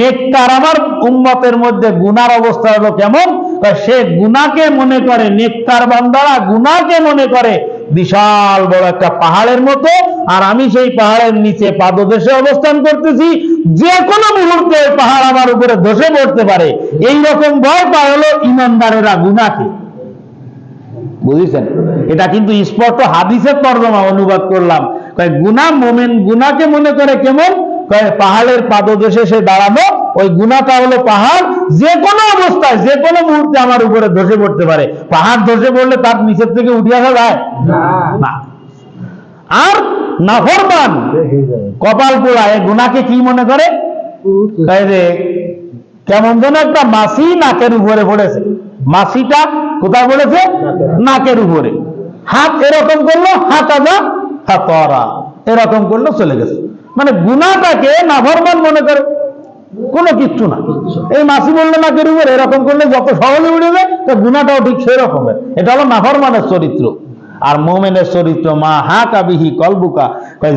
নেককার আমার উম্মতের মধ্যে গুনার অবস্থা হলো কেমন? সে গুনাকে মনে করে, নেককার বান্দারা গুনাকে মনে করে, বিশাল বড় একটা পাহাড়ের মতো, আর আমি সেই পাহাড়ের নিচে পাদদেশে অবস্থান করতেছি, যে কোনো মুহূর্তে পাহাড় আমার উপরে ধসে পড়তে পারে। এই রকম ভয় পায় হলো ইমানদারেরা গুনাকে। বুঝেছেন? এটা কিন্তু স্পষ্ট হাদিসের তর্জমা অনুবাদ করলাম। গুনা মোমেন, গুনাকে মনে করে কেমন? পাহাড়ের পাদদেশে সে দাঁড়ানো ওই গুনাটা হলো পাহাড় যে কোনো অবস্থায় যে কোনো মুহূর্তে আমার উপরে ধসে পড়তে পারে। পাহাড় ধসে পড়লে তার নিচের থেকে উঠে আসা যায়? না। আর নাফরমান কপাল পোড়া এ গুনাকে কি মনে করে? কেমন যেন একটা মাসি নাকের উপরে পড়েছে। মাসিটা কোথায় পড়েছে? নাকের উপরে। হাত এরকম করল হাত আজা হাতরা। এরকম করল চলে গেছে। মানে গুনাটাকে নাফরমান মনে করে। কোনো কিচ্ছু না। এই মাসি বলল নাকের উপরে এরকম করলে যত সহজে উড়ে যায়, তো গুনাটাও ঠিক সেই রকমের এটা হলো নাফরমানের চরিত্র। আর মোমেনের চরিত্র, মা হা কাবিহি কলবুকা।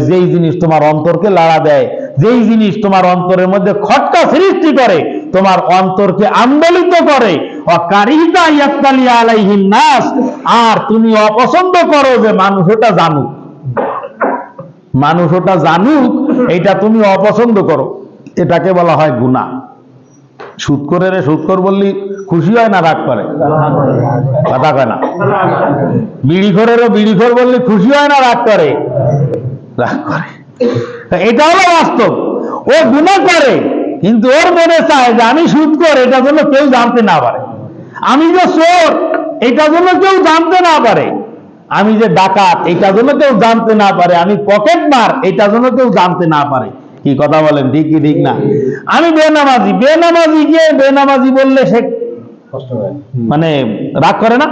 যেই জিনিস তোমার অন্তরকে লাড়া দেয়, যেই জিনিস তোমার অন্তরের মধ্যে খটকা সৃষ্টি করে, তোমার অন্তরকে আন্দোলিত করে। নাস। আর তুমি অপছন্দ করো যে মানুষ ওটা জানুক। মানুষ ওটা জানুক এটা তুমি অপছন্দ করো। এটাকে বলা হয় গুনাহ সুদ করে রে সুদ কর বললি খুশি হয় না রাগ করে? কথা কয় না। বিড়ি খোরেরও বিড়ি খোর বললে খুশি হয় না রাগ করে? রাগ করে। এটা হলো বাস্তব। ও গুণা করে, কিন্তু ওর মনে চায় যে আমি সুদ কর এটা যেন কেউ জানতে না পারে। আমি যে চোর এটা যেন কেউ জানতে না পারে। আমি যে ডাকাত এটা যেন কেউ জানতে না পারে। আমি পকেট মার এটা যেন কেউ জানতে না পারে। কি কথা বলেন ঠিক কি ঠিক না? আমি বেনামাজি বেনামাজি গিয়ে বেনামাজি বললে সে মানে রাগ করে না?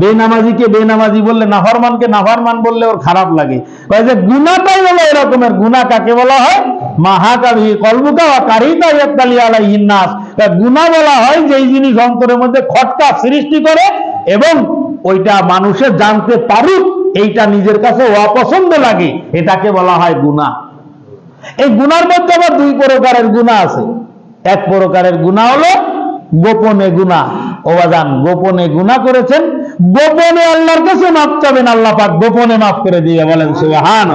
বেনামাজিকে বেনামাজি বললে নাফরমানকে নাফরমান বললে ওর খারাপ লাগে। কয় যে গুনাটাই হলো এরকমের গুনাহ কাকে বলা হয়? মাহাকাবি কলবুকা বা কারিতা ইয়াত্তালি আলাইহিন নাস। গুনাহ বলা হয় যেই জিনিস অন্তরের মধ্যে খটকা সৃষ্টি করে এবং ওইটা মানুষের জানতে পারুক, এইটা নিজের কাছে অপছন্দ লাগে, এটাকে বলা হয় গুনাহ এই গুনার মধ্যে আবার দুই প্রকারের গুণা আছে। এক প্রকারের গুণা হলো গোপনে গুণা। ওবাদান গোপনে গুণা করেছেন, গোপনে আল্লাহর কাছে মাফ চাবেন, আল্লাহ পাক গোপনে মাফ করে দিয়ে বলেন সুবহান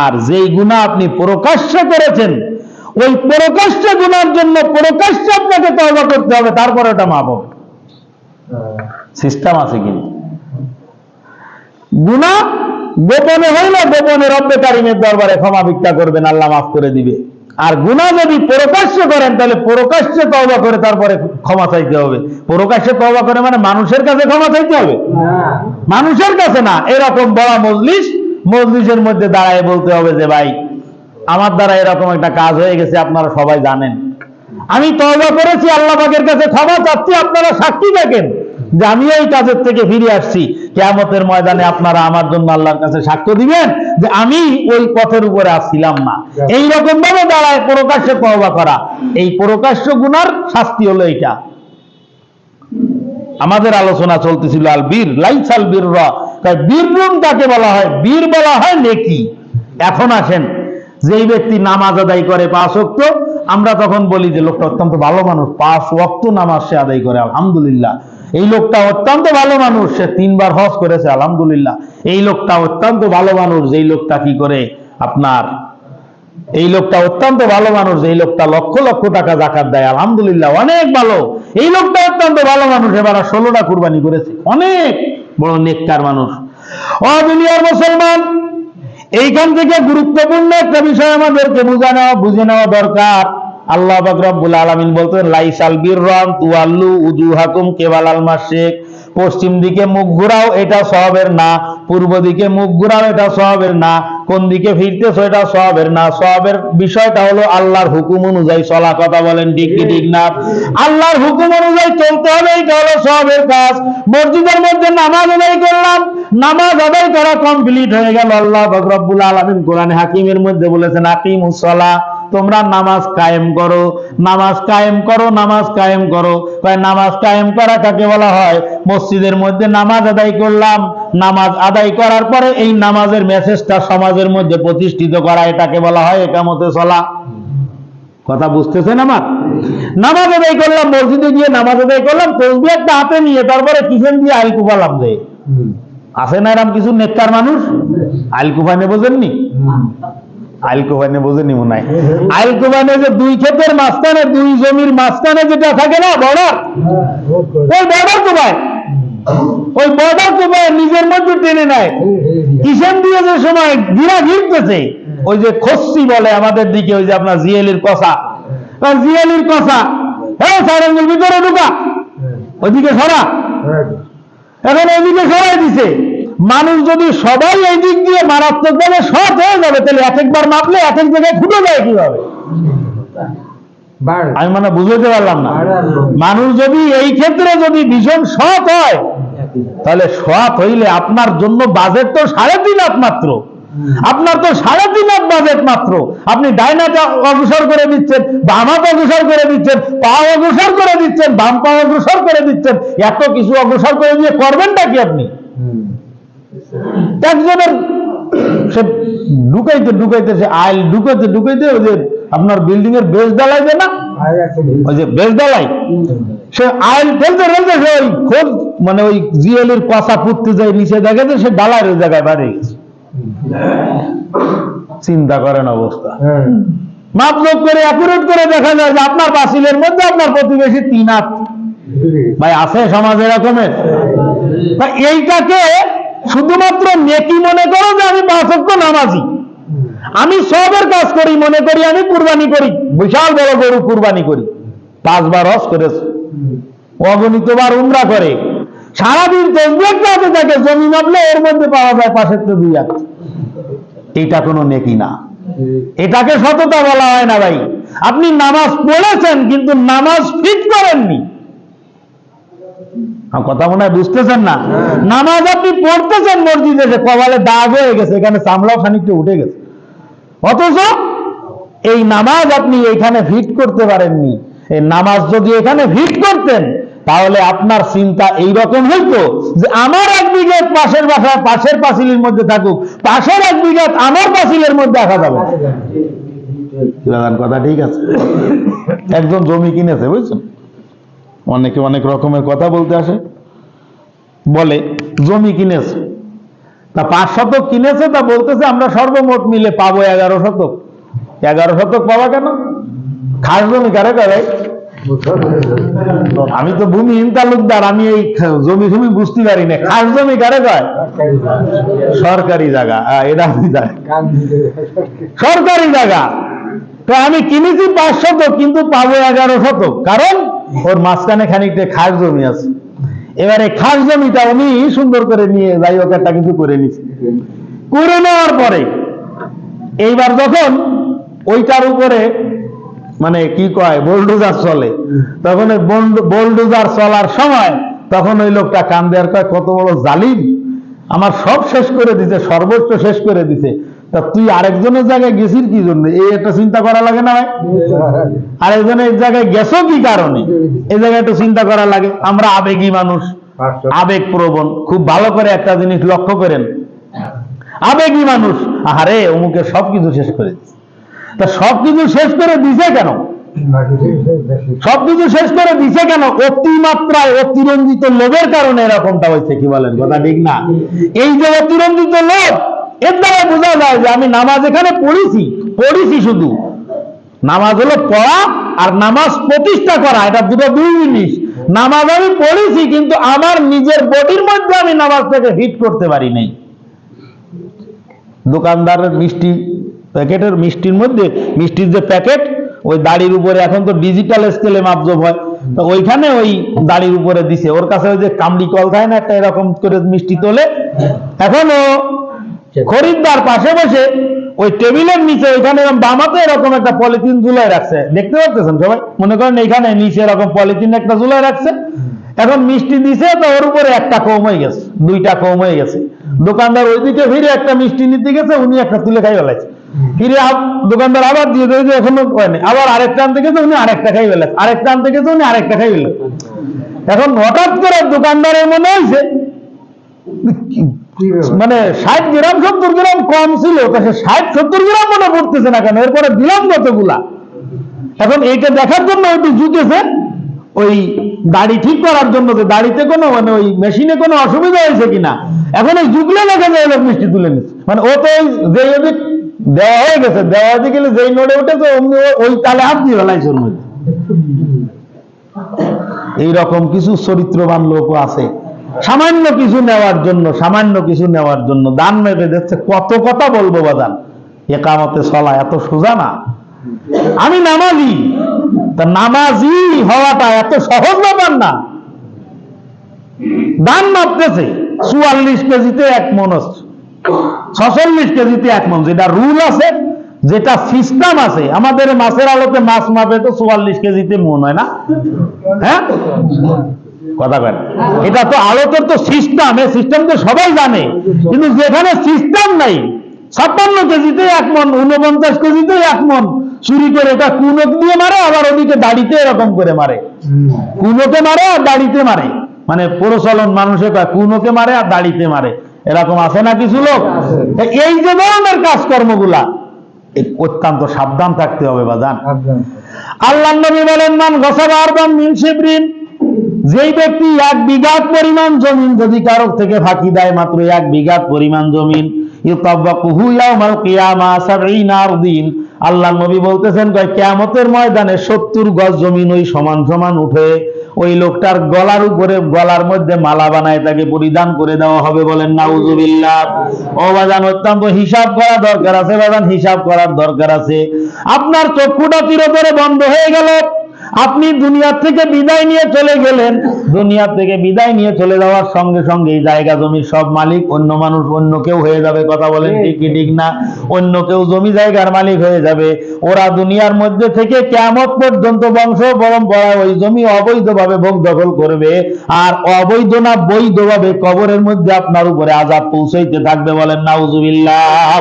আর যেই গুণা আপনি প্রকাশ্যে করেছেন, ওই প্রকাশ্য গুণার জন্য প্রকাশ্যে আপনাকে তওবা করতে হবে, তারপরে ওটা মাপ হবে। সিস্টেম আছে কিন্তু। গুণা গোপনে হইলে গোপনে রব্বে কারিমের দরবারে ক্ষমা ভিক্ষা করবেন, আল্লাহ মাফ করে দিবে। আর গুণা যদি প্রকাশ্য করেন, তাহলে প্রকাশ্যে তওবা করে তারপরে ক্ষমা চাইতে হবে। প্রকাশ্যে তওবা করে মানে মানুষের কাছে ক্ষমা চাইতে হবে? মানুষের কাছে না, এরকম বড় মজলিস, মজলিসের মধ্যে দাঁড়ায় বলতে হবে যে, ভাই, আমার দ্বারা এরকম একটা কাজ হয়ে গেছে, আপনারা সবাই জানেন। আমি তওবা করেছি, আল্লাহ পাকের কাছে ক্ষমা চাচ্ছি, আপনারা সাক্ষী দেখেন যে আমি এই কাজের থেকে ফিরে আসছি, কেয়ামতের ময়দানে আপনারা আমার জন্য আল্লাহর কাছে সাক্ষ্য দিবেন যে আমি ওই পথের উপরে আসছিলাম না। এই রকম ভাবে দাঁড়ায় প্রকাশ্যে তওবা করা। এই প্রকাশ্য গুনার শাস্তি হলো এইটা। আমাদের আলোচনা চলতেছিল আল বীর, লাইসাল বীর র তাই বীররুম তাকে বলা হয়? বীর বলা হয় নেকি। এখন আসেন, যেই ব্যক্তি নামাজ আদায় করে পাঁচ ওয়াক্ত, আমরা তখন বলি যে লোকটা অত্যন্ত ভালো মানুষ, পাঁচ ওয়াক্ত নামাজ সে আদায় করে, আলহামদুলিল্লাহ। এই লোকটা অত্যন্ত ভালো মানুষ, সে তিনবার হজ করেছে, আলহামদুলিল্লাহ। এই লোকটা অত্যন্ত ভালো মানুষ, যেই লোকটা কি করে আপনার, এই লোকটা অত্যন্ত ভালো মানুষ, এই লোকটা লক্ষ লক্ষ টাকা জাকাত দেয়, আলহামদুলিল্লাহ, অনেক ভালো। এই লোকটা অত্যন্ত ভালো মানুষ, এবার ষোলোটা কুরবানি করেছে। অনেক বড় নেককার মানুষ। ও দুনিয়ার মুসলমান, এইখান থেকে গুরুত্বপূর্ণ একটা বিষয় আমাদেরকে বুঝে নেওয়া বুঝে নেওয়া দরকার। আল্লাহ পাক রব্বুল আলামিন বলতেন, লাইসাল বিররাম তুয়াল্লু উজুহাকুম কেবালাল মাসিক পশ্চিম দিকে মুখ ঘুরাও, এটা সবের না। পূর্ব দিকে মুখ ঘুরাও, এটা সবের না। কোন দিকে ফিরতেছো, এটা সবের না। সবের বিষয়টা হলো আল্লাহর হুকুম অনুযায়ী চলা কথা বলেন, ঠিক কি, ঠিক না? আল্লাহর হুকুম অনুযায়ী চলতে হবে এটা হলো সবের কাজ। মসজিদের মধ্যে নামাজ আদায় করলাম, নামাজ আদায় করা কমপ্লিট হয়ে গেল। আল্লাহ রব্বুল আলামিন কোরআনে হাকিমের মধ্যে বলেছেন, আকিমুস সালাহ। তোমরা নামাজ কায়েম করো। নামাজ কায়েম করো নামাজ কায়েম করো। নামাজ কায়েম করা কাকে বলা হয়? মসজিদের মধ্যে নামাজ আদায় করলাম। নামাজ আদায় করার পরে এই নামাজের মেসেজটা সমাজের মধ্যে প্রতিষ্ঠিত করা এটাকে বলা হয় একামতে চলা কথা বুঝতেছেন আমার? নামাজ আদায় করলাম মসজিদে গিয়ে নামাজ আদায় করলাম তসবি একটা হাতে নিয়ে তারপরে কিচেন দিয়ে আইল কুপালাম যে আছে না এরম কিছু নেতার মানুষ? আইল কুপানে বোঝেননি? আইল কুপানে বোঝেননি মনে হয়। আইল কুপানে যে দুই ক্ষেতের মাঝখানে দুই জমির মাঝখানে যেটা থাকে না বর্ডার ওই বর্ডার কুপায় ওই বর্ডার কুপায় নিজের মধ্যে টেনে নেয়। কিষেন দিয়ে যে সময় গিরা ঘিরতেছে ওই যে খসি বলে আমাদের দিকে ওই যে আপনার জিএলির কষা। জিএলির কষা হ্যাঁ সারেঙ্গুল ভিতরে ঢুকা। ওইদিকে সরা। এখন ওইদিকে সরাই দিছে। মানুষ যদি সবাই এই দিক দিয়ে মারাত্মক ভাবে সৎ হয়ে যাবে তাহলে এক একবার মাপলে এক এক জায়গায় ফুটে যায় কীভাবে? আমি মানে বুঝতে পারলাম না। মানুষ যদি এই ক্ষেত্রে যদি ভীষণ সৎ হয় তাহলে সৎ হইলে আপনার জন্য বাজেট তো সাড়ে তিন লাখ মাত্র। আপনার তো সাড়ে তিন লাখ বাজেট মাত্র। আপনি ডাইনাটা অগ্রসর করে দিচ্ছেন বামাত অগ্রসর করে দিচ্ছেন পা অগ্রসর করে দিচ্ছেন বাম পা অগ্রসর করে দিচ্ছেন। এত কিছু অগ্রসর করে দিয়ে করবেনটা কি আপনি? একজনের সে ঢুকাইতে ঢুকাইতে সে আইল ঢুকাইতে ঢুকাইতে ওই যে আপনার বিল্ডিং এর বেস ডালাই দেয় না? ওই যে বেস ডালাই সে আইল ফেলতে ফেলতে সে ওই খোঁজ মানে ওই জিএলের কষা পুঁততে যায় নিচে দেখে যে সে ডালার ওই জায়গায় বাড়ে চিন্তা করেন অবস্থা। মাপজোক করে অ্যাকুরেট করে দেখা যায় যে আপনার পাঁচিলের মধ্যে আপনার প্রতিবেশী তিন হাত। ভাই আছে সমাজে এরকমের? তা এইটাকে শুধুমাত্র নেকি মনে করো যে আমি পাঁচক্য নামাজি। আমি সবের কাজ করি, মনে করি আমি কুরবানি করি। বিশাল বড় গরু কুরবানি করি। পাঁচবার হজ করেছে। অগণিতবার উমরা করে। সারাদিন তসবির কাছে থাকে জমি মাপলে এর মধ্যে পাওয়া যায় পাশের তো দুই হাত। এটা কোনো নেকি না। এটাকে সততা বলা হয় না ভাই। আপনি নামাজ পড়েছেন, কিন্তু নামাজ ফিট করেননি। কথা মনে হয় বুঝতেছেন না? নামাজ আপনি পড়তেছেন মসজিদে যে কপালে দাগ হয়ে গেছে এখানে চামড়াও খানিকটা উঠে গেছে। অথচ এই নামাজ আপনি এখানে ফিট করতে পারেননি। এই নামাজ যদি এখানে ফিট করতেন তাহলে আপনার চিন্তা এই রকম হইতো যে আমার এক বিঘত পাশের বাসা পাশের পাঁচিলের মধ্যে থাকুক পাশের এক বিঘত আমার পাঁচিলের মধ্যে দেখা যাবে। কথা ঠিক আছে? একজন জমি কিনেছে বুঝছেন? অনেকে অনেক রকমের কথা বলতে আসে। বলে, জমি কিনেছে? তা পাঁচ শতক কিনেছে, তা বলতেছে আমরা সর্বমোট মিলে পাবো এগারো শতক। এগারো শতক পাবা কেন? খাস জমি কারে করে? আমি তো ভূমিহীন তালুকদার, আমি এই জমি জমি বুঝতে পারি না। খাস জমি কারে কয়? সরকারি জায়গা। এটা সরকারি জায়গা? তো আমি কিনেছি পাঁচ শতক, কিন্তু পাবো এগারো শতক। কারণ? ওর মাঝখানে খানিকটা খাস জমি আছে। এবারে খাস জমিটা উনি সুন্দর করে নিয়ে যাই হোক একটা কিছু করে নিছে। করে নেওয়ার পরে, এইবার যখন ওইটার উপরে মানে কি কয় বোলডোজার চলে, তখন ওই বোলডোজার চলার সময় তখন ওই লোকটা কান দেওয়ার কয়, কত বড় জালিম, আমার সব শেষ করে দিছে, সর্বোচ্চ শেষ করে দিছে। তা তুই আরেকজনের জায়গায় গেছিস কি জন্য? এই একটা চিন্তা করা লাগে না ভাই? আরেকজনের জায়গায় গেছো কি কারণে? এই জায়গায় একটু চিন্তা করা লাগে। আমরা আবেগী মানুষ আবেগ প্রবণ খুব ভালো করে একটা জিনিস লক্ষ্য করেন। আবেগী মানুষ আহারে অমুকের সবকিছু শেষ করে। তা সবকিছু শেষ করে দিছে কেন? সবকিছু শেষ করে দিছে কেন? অতিমাত্রায় অতিরঞ্জিত লোভের কারণে এরকমটা হয়েছে কি বলেন? কথা ঠিক না? এই যে অতিরঞ্জিত লোভ এর দ্বারা বোঝা যায় যে আমি নামাজ এখানে পড়েছি পড়েছি শুধু। নামাজ হলো পড়া আর নামাজ প্রতিষ্ঠা করা, এটা দুটো দুই জিনিস। নামাজ আমি পড়েছি, কিন্তু আমার নিজের বডির মধ্যে আমি নামাজটাকে হিট করতে পারি নাই। দোকানদারের মিষ্টি প্যাকেটের মিষ্টির মধ্যে, মিষ্টির যে প্যাকেট, ওই দাড়ির উপরে এখন তো ডিজিটাল স্কেলে মাপজব হয়। তো ওইখানে ওই দাড়ির উপরে দিছে। ওর কাছে ওই যে কামড়ি কল থাকে না, একটা এরকম করে মিষ্টি তোলে। এখন খরিদ্দার পাশে বসে ওই টেবিলের নিচে ওইখানে বামাতে এরকম একটা পলিথিন ঝুলাই রাখছে। দেখতে পাচ্ছেন সবাই? মনে করেন এইখানে নিচে এরকম পলিথিন একটা ঝুলাই রাখছে। এখন মিষ্টি দিছে তো ওর উপরে একটা কম হয়ে গেছে, দুইটা কম হয়ে গেছে। দোকানদার ওইদিকে ফিরে একটা মিষ্টি নিতে গেছে, উনি একটা তুলে খাই ফেলাইছে। ফিরে দোকানদার আবার দিয়ে দেয় যে এখনও হয়নি আবার আরেকটা আনতে গেছে, উনি আরেকটা খাই ফেলেছে আরেকটা আনতে গেছে, উনি আরেকটা খাই ফেলেছে এখন হঠাৎ করে দোকানদারের মনে হয়েছে মানে ষাট গ্রাম, সত্তর গ্রাম কম ছিল, তা সে ষাট, সত্তর গ্রাম মনে পড়তেছে না কেন? এরপরে দিলাম কতগুলা? এখন এইটা দেখার জন্য একটু জুটেছে, ওই দাড়ি ঠিক করার জন্য যে দাড়িতে কোনো মানে ওই মেশিনে কোনো অসুবিধা হয়েছে কিনা? এখন ওই জুগলে লেগে যায় লোক মিষ্টি তুলে নিচ্ছে। মানে ও তো ওই যে ওদিক দেওয়া হয়ে গেছে, দেওয়া হয়ে গেলে যেই নোড়ে উঠেছে, অমনি ওই তালে হাত দিয়ে ফেলাইছে ওর মধ্যে। এইরকম কিছু চরিত্রবান লোকও আছে। সামান্য কিছু নেওয়ার জন্য, সামান্য কিছু নেওয়ার জন্য দান মেপে দেখছে কত কথা বলব বাদান একামতে চলা এত সোজা না। আমি নামাজি, তা নামাজি হওয়াটা এত সহজ ব্যাপার না। দান মাপতেছে, চুয়াল্লিশ কেজিতে এক মন ছচল্লিশ কেজিতে এক মন যেটা রুল আছে, যেটা সিস্টেম আছে। আমাদের মাছের আলোতে মাছ মাপে তো চুয়াল্লিশ কেজিতে মন হয় না? হ্যাঁ? কথা কেন এটা তো আলোতের তো সিস্টেম এই সিস্টেম তো সবাই জানে। কিন্তু যেখানে সিস্টেম নাই ছাপ্পান্ন কেজিতে এক মন উনপঞ্চাশ কেজিতে এক মন চুরি করে এটা কুনক দিয়ে মারে আবার ওদিকে দাড়িতে এরকম করে মারে। কুনোকে মারে আর দাড়িতে মারে। মানে প্রচলন মানুষে কুনোকে মারে আর দাড়িতে মারে। এরকম আছে না কিছু লোক? এই যে ধরনের কাজকর্মগুলা অত্যন্ত সাবধান থাকতে হবে বাজান আল্লাহ নবী বলেন মান গসাবার বাম মিন শিবরিন যেই ব্যক্তি এক বিঘাত পরিমাণ জমিন যদি কারও থেকে ফাঁকি দেয়, মাত্র এক বিঘাত পরিমাণ জমিন আল্লাহ নবী বলতেছেন ময়দানে 70 গজ জমিন ওই সমান সমান উঠে, ওই লোকটার গলার উপরে, গলার মধ্যে মালা বানায় তাকে পরিধান করে দেওয়া হবে বলেন, নাউজুবিল্লাহ। ও বাজান, অত্যন্ত হিসাব করা দরকার আছে, বাজান, হিসাব করার দরকার আছে। আপনার চক্ষুটা চিরতরে বন্ধ হয়ে গেল। আপনি দুনিয়ার থেকে বিদায় নিয়ে চলে গেলেন। দুনিয়ার থেকে বিদায় নিয়ে চলে যাওয়ার সঙ্গে সঙ্গে এই জায়গা জমির সব মালিক অন্য মানুষ অন্য কেউ হয়ে যাবে কথা বলেন ঠিক কি ঠিক না? অন্য কেউ জমি জায়গার মালিক হয়ে যাবে। ওরা দুনিয়ার মধ্যে থেকে কেমত পর্যন্ত বংশ পরম্পরা ওই জমি অবৈধভাবে ভোগ দখল করবে আর অবৈধ না বৈধভাবে কবরের মধ্যে আপনার উপরে আজাব পৌঁছাইতে থাকবে বলেন নাউজুবিল্লাহ।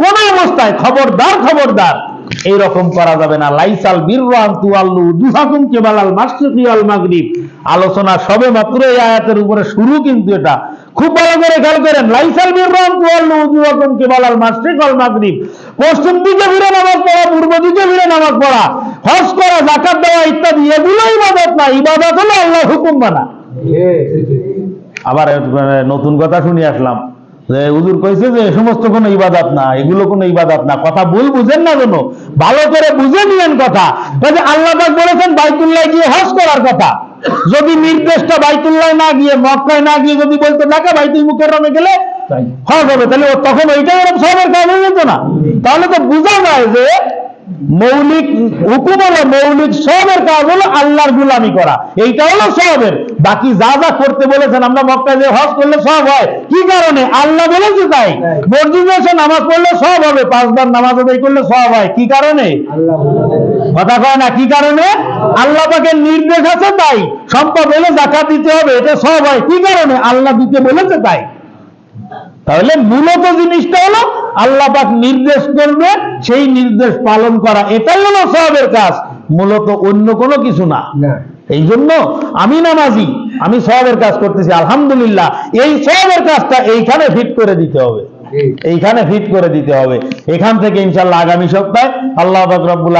কোন অবস্থায়? খবরদার খবরদার। এইরকম করা যাবে না। লাইসাল বিররান তুয়াল্লু দুহাকুম কেবালাল মাসরিকি আল মাগরিব। আলোচনা সবে মাত্র এই আয়াতের উপরে শুরু কিন্তু এটা। খুব ভালো করে খেয়াল করেন লাইসাল বিররান তুয়াল্লু দুহাকুম কেবালাল মাসরিক আল মাগরিব। পশ্চিম দিকে ফিরে নামাজ পড়া পূর্ব দিকে ফিরে নামাজ পড়া হজ করা যাকাত দেওয়া ইত্যাদি এগুলো ইবাদত না। ইবাদত হলো আল্লাহ হুকুম মানা। আবার নতুন কথা শুনে আসলাম। যে হুজুর কইছে যে সমস্ত কোনো ইবাদত না, এগুলো কোনো ইবাদত না। কথা ভুল বুঝেন না কোনো? ভালো করে বুঝে নিলেন কথা। কাজে আল্লাহ পাক বলেছেন বাইতুল্লাহ গিয়ে হজ করার কথা। যদি নির্দেশটা বাইতুল্লাহ না গিয়ে, মক্কায় না গিয়ে যদি বলতে ঢাকা বাইতুল মুকাররমে গেলে হজ হবে। তাহলে তখন ওইটাই ওরকম সবের কাজ হয়ে যেত না। তাহলে তো বুঝা যায় যে মৌলিক হুকুম হলো মৌলিক সবের কাজ হলো আল্লাহর গুলামি করা। এইটা হলো সবের। বাকি যা যা করতে বলেছেন, আমরা মক্কা যে হজ করলে সব হয়। কি কারণে? আল্লাহ বলেছে তাই। মসজিদে এসে নামাজ পড়লে সব হবে, পাঁচবার নামাজ আদায় করলে সব হয়। কি কারণে? কথা কয় না, কি কারণে? আল্লাহ পাকের নির্দেশ আছে তাই। সম্পদ হলে জাকাত দিতে হবে, এটা সব হয়। কি কারণে? আল্লাহ দিতে বলেছে তাই। তাহলে মূলত জিনিসটা হলো আল্লাহ পাক নির্দেশ করবে সেই নির্দেশ পালন করা এটাই হলো সবের কাজ। মূলত অন্য কোনো কিছু না। এই জন্য আমি নামাজি আমি সবের কাজ করতেছি আলহামদুলিল্লাহ। এই সবের কাজটা এইখানে ফিট করে দিতে হবে। এইখানে ফিট করে দিতে হবে। এখান থেকে ইনশাল্লাহ আগামী সপ্তাহে আল্লাহ পাক রব্বুল